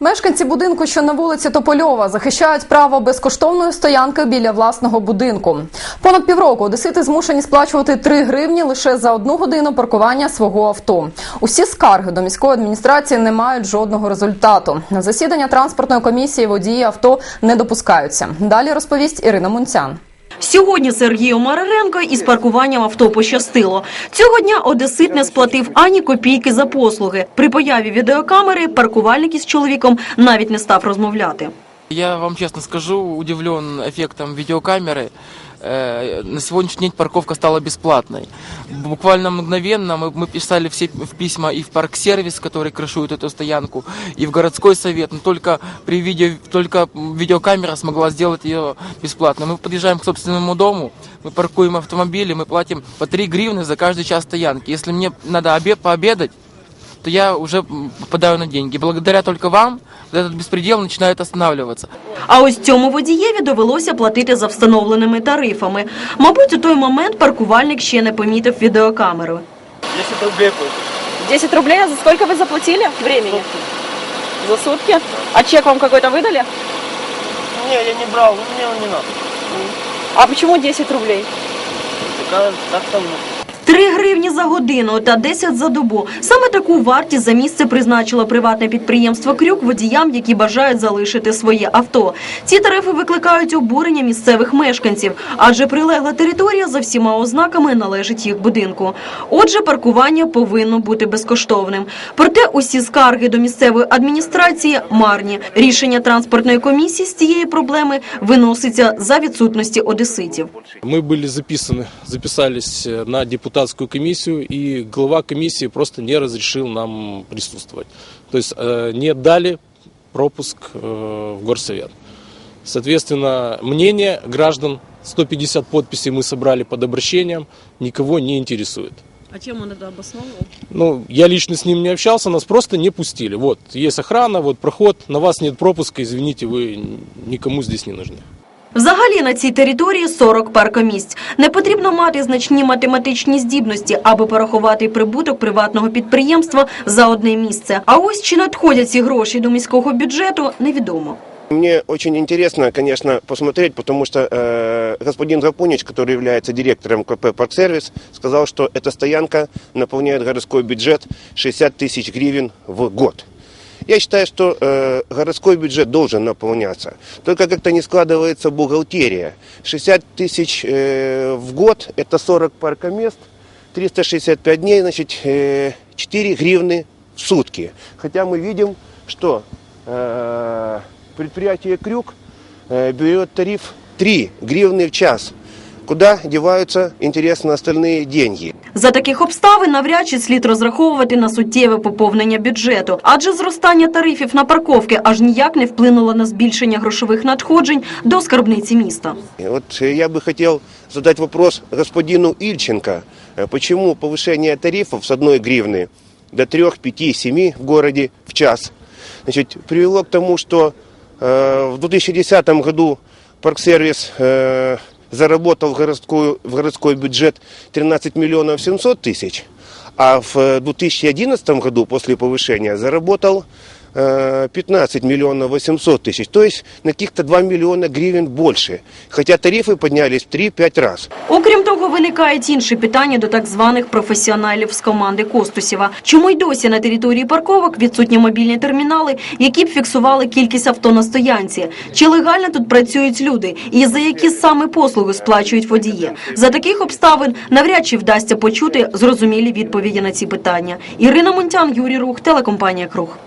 Мешканці будинку, що на вулиці Топольова, захищають право безкоштовної стоянки біля власного будинку. Понад півроку одесити змушені сплачувати 3 гривні лише за одну годину паркування свого авто. Усі скарги до міської адміністрації не мають жодного результату. На засідання транспортної комісії водії авто не допускаються. Далі розповість Ірина Мунцян. Сьогодні Сергію Мараренко із паркуванням авто пощастило. Цього дня одесит не сплатив ані копійки за послуги. При появі відеокамери паркувальник із чоловіком навіть не став розмовляти. Я вам честно скажу, удивлен эффектом видеокамеры. Э, На сегодняшний день парковка стала бесплатной. Буквально мгновенно мы, мы писали все в письма и в парк-сервис, который крышует эту стоянку, и в городской совет. Но только при видео, только видеокамера смогла сделать ее бесплатно. Мы подъезжаем к собственному дому, мы паркуем автомобили, мы платим по 3 гривны за каждый час стоянки. Если мне надо обед, пообедать, то я уже м, попадаю на деньги. Благодаря только вам вот этот беспредел начинает останавливаться. А ось цьому водієві довелося платити за встановленими тарифами. Мабуть, у той момент паркувальник ще не помітив відеокамеру. 10 рублей платишь. 10 рублей, а за сколько вы заплатили времени? За сутки? А чек вам какой-то выдали? Не, я не брал, ну, мне он не надо. А почему 10 рублей? Так, так там, ну. 3 гривні за годину та 10 за добу. Саме таку вартість за місце призначило приватне підприємство «Крюк» водіям, які бажають залишити своє авто. Ці тарифи викликають обурення місцевих мешканців, адже прилегла територія за всіма ознаками належить їх будинку. Отже, паркування повинно бути безкоштовним. Проте усі скарги до місцевої адміністрації марні. Рішення транспортної комісії з цієї проблеми виноситься за відсутності одеситів. Мы были записаны, записались э, на Депутатскую комиссию, и глава комиссии просто не разрешил нам присутствовать. То есть э, не дали пропуск э, в горсовет. Соответственно, мнение граждан, 150 подписей мы собрали под обращением, никого не интересует. А чем он это обосновывал? Ну, я лично с ним не общался, нас просто не пустили. Вот, есть охрана, вот проход, на вас нет пропуска, извините, вы никому здесь не нужны. Взагалі на цій території 40 паркомісць. Не потрібно мати значні математичні здібності, аби порахувати прибуток приватного підприємства за одне місце. А ось чи надходять ці гроші до міського бюджету, невідомо. Мне очень интересно, конечно, посмотреть, потому что э, господин Гапунич, который является директором КП «Парксервис», сказал, что эта стоянка наполняет городской бюджет 60 тысяч гривен в год. Я считаю, что э, городской бюджет должен наполняться. Только как-то не складывается бухгалтерия. 60 тысяч э, в год – это 40 паркомест, 365 дней, значит, э, 4 гривны в сутки. Хотя мы видим, что э, предприятие «Крюк» э, берет тариф 3 гривны в час. Куда деваются, интересно, остальные деньги? За таких обставин навряд чи слід розраховувати на суттєве поповнення бюджету, адже зростання тарифів на парковки аж ніяк не вплинуло на збільшення грошових надходжень до скарбниці міста. И Вот э, я бы хотел задать вопрос господину Ильченко. Э, Почему повышение тарифов с 1 гривны до 3, 5, 7 в городе в час значит, привело к тому, что э, в 2010 году парксервис э, заработал в, городскую, в городской бюджет 13 миллионов 700 тысяч, а в э, 2011 году после повышения заработал э, 15 миллионов 800 тысяч, то есть на каких-то 2 миллиона гривен больше, хотя тарифы поднялись в 3-5 раз. Окрім того, виникають інші питання до так званих професіоналів з команди Костусєва. Чому й досі на території парковок відсутні мобільні термінали, які б фіксували кількість авто на стоянці? Чи легально тут працюють люди? І за які саме послуги сплачують водії? За таких обставин навряд чи вдасться почути зрозумілі відповіді на ці питання. Ірина Мунтян, Юрій Рух, телекомпанія Круг.